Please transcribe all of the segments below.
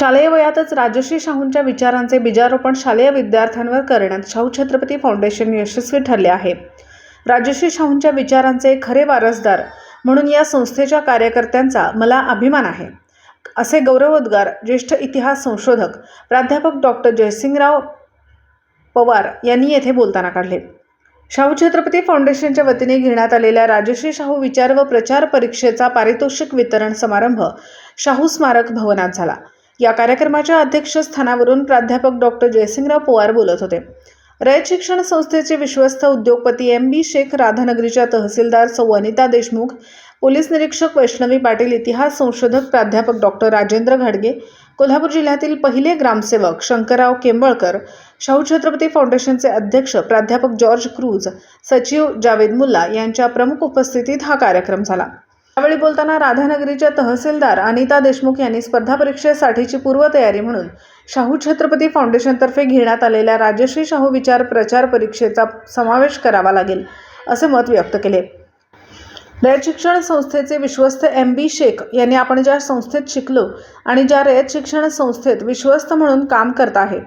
शालेय वयातच राजश्री शाहूंच्या विचारांचे बीजारोपण शालेय विद्यार्थ्यांवर करण्यात शाहू छत्रपती फाउंडेशन यशस्वी ठरले आहे. राजश्री शाहूंच्या विचारांचे खरे वारसदार म्हणून या संस्थेच्या कार्यकर्त्यांचा मला अभिमान आहे. असे गौरवोद्गार ज्येष्ठ इतिहास संशोधक प्राध्यापक डॉक्टर जयसिंगराव पवार यांनी येथे बोलताना काढले. शाहू छत्रपती फाउंडेशनच्या वतीने घेण्यात आलेल्या राजश्री शाहू विचार व प्रचार परीक्षेचा पारितोषिक वितरण समारंभ शाहू स्मारक भवनात झाला. या कार्यक्रमाच्या अध्यक्षस्थानावरून प्राध्यापक डॉक्टर जयसिंगराव पवार बोलत होते. रयत शिक्षण संस्थेचे विश्वस्त उद्योगपती एम बी शेख राधानगरीच्या तहसीलदार सौ अनिता देशमुख पोलीस निरीक्षक वैष्णवी पाटील इतिहास संशोधक प्राध्यापक डॉक्टर राजेंद्र घाडगे कोल्हापूर जिल्ह्यातील पहिले ग्रामसेवक शंकरराव केंबळकर शाहू छत्रपती फाउंडेशनचे अध्यक्ष प्राध्यापक जॉर्ज क्रूज सचिव जावेद मुल्ला यांच्या प्रमुख उपस्थितीत हा कार्यक्रम झाला. यावेळी बोलताना राधानगरीच्या तहसीलदार अनिता देशमुख यांनी स्पर्धा परीक्षेसाठीची पूर्वतयारी म्हणून शाहू छत्रपती फाउंडेशनतर्फे घेण्यात आलेल्या राजश्री शाहू विचार प्रचार परीक्षेचा समावेश करावा लागेल असे मत व्यक्त केले. रयत शिक्षण संस्थेचे विश्वस्त एम बी शेख यांनी आपण ज्या संस्थेत शिकलो आणि ज्या रयत शिक्षण संस्थेत विश्वस्त म्हणून काम करत आहे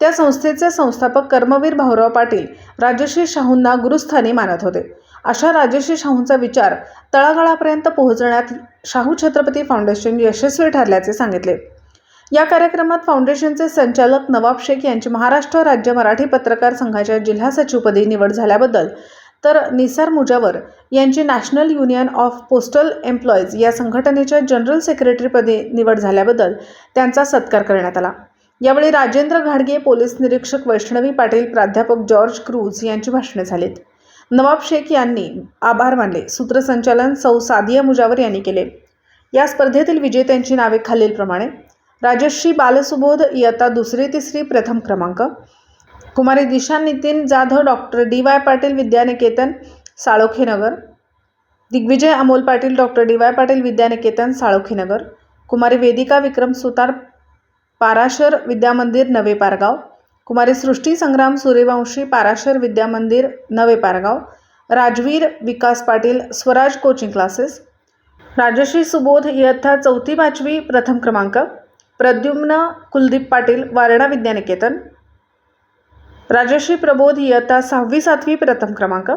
त्या संस्थेचे संस्थापक कर्मवीर भाऊराव पाटील राजश्री शाहूंना गुरुस्थानी मानत होते. अशा राजर्षी शाहूंचा विचार तळागाळापर्यंत पोहोचण्यात शाहू छत्रपती फाउंडेशन यशस्वी ठरल्याचे सांगितले. या कार्यक्रमात फाउंडेशनचे संचालक नवाब शेख यांची महाराष्ट्र राज्य मराठी पत्रकार संघाच्या जिल्हा सचिवपदी निवड झाल्याबद्दल तर निसार मुजावर यांची national union of postal employees या संघटनेच्या जनरल सेक्रेटरीपदी निवड झाल्याबद्दल त्यांचा सत्कार करण्यात आला. यावेळी राजेंद्र घाडगे पोलीस निरीक्षक वैष्णवी पाटील प्राध्यापक जॉर्ज क्रूज यांची भाषणे झालीत. नवाब शेख यांनी आभार मानले. सूत्रसंचालन सौ सादिया मुजावर यांनी केले. या स्पर्धेतील विजेत्यांची नावे खालीलप्रमाणे. राजश्री बालसुबोध इयत्ता दुसरी तिसरी प्रथम क्रमांक. Kumari Disha Nitin Jadhav doctor D Y Patil Vidyaniketan Salokhenagar Digvijay Amol Patil doctor D Y Patil Vidyaniketan Salokhenagar Kumari Vedika Vikram Sutar Parashar Vidyamandir Nave Pargaon. Kumari Srushti Sangram Suryavanshi Parashar Vidyamandir Nave Pargaon Rajveer Vikas Patil Swaraj coaching classes Rajshree Subodh इयत्ता चौथी पाचवी प्रथम क्रमांक प्रद्युम्न कुलदीप पाटील वारणा विद्यानिकेतन राजश्री प्रबोध इयत्ता सहावी सातवी प्रथम क्रमांक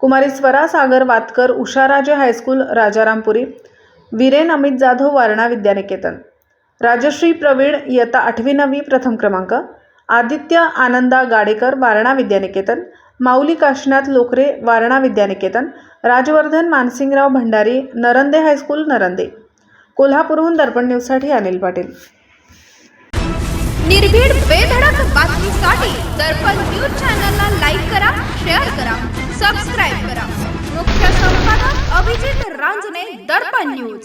कुमारी स्वरा सागर वातकर उषाराजे हायस्कूल राजारामपुरी वीरेन अमित जाधव वारणा विद्यानिकेतन राजश्री प्रवीण इयत्ता आठवी नववी प्रथम क्रमांक आदित्य आनंदा गाडेकर वारणा विद्यानिकेतन माऊली काशीनाथ लोकरे वारणा विद्यानिकेतन राजवर्धन मानसिंगराव भंडारी नरंदे हायस्कूल नरंदे. कोल्हापूरहून दर्पण न्यूजसाठी अनिल पाटील. निर्भीड बेधडक बातमीसाठी दर्पण न्यूज चॅनलला लाईक करा शेअर करा सबस्क्राईब करा. मुख्य संपादक अभिजित रांजणे दर्पण न्यूज.